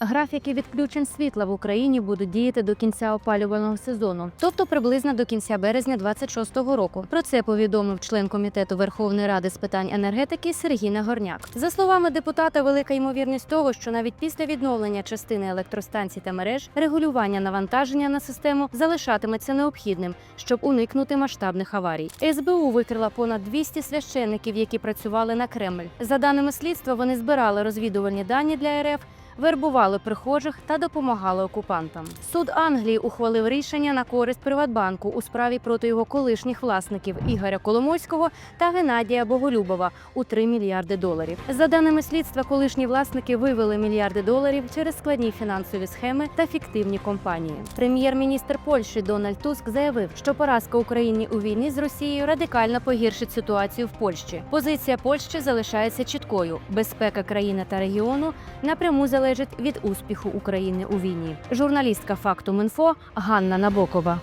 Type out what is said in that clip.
Графіки відключень світла в Україні будуть діяти до кінця опалювального сезону, тобто приблизно до кінця березня 26-го року. Про це повідомив член комітету Верховної Ради з питань енергетики Сергій Нагорняк. За словами депутата, велика ймовірність того, що навіть після відновлення частини електростанцій та мереж регулювання навантаження на систему залишатиметься необхідним, щоб уникнути масштабних аварій. СБУ викрила понад 200 священників, які працювали на Кремль. За даними слідства, вони збирали розвідувальні дані для РФ вербували прихожих та допомагали окупантам. Суд Англії ухвалив рішення на користь Приватбанку у справі проти його колишніх власників Ігоря Коломойського та Геннадія Боголюбова у 3 мільярди доларів. За даними слідства, колишні власники вивели мільярди доларів через складні фінансові схеми та фіктивні компанії. Прем'єр-міністр Польщі Дональд Туск заявив, що поразка Україні у війні з Росією радикально погіршить ситуацію в Польщі. Позиція Польщі залишається чіткою. Безпека країни та регіону напряму залежить від успіху України у війні. Журналістка факту Мінфо Ганна Набокова.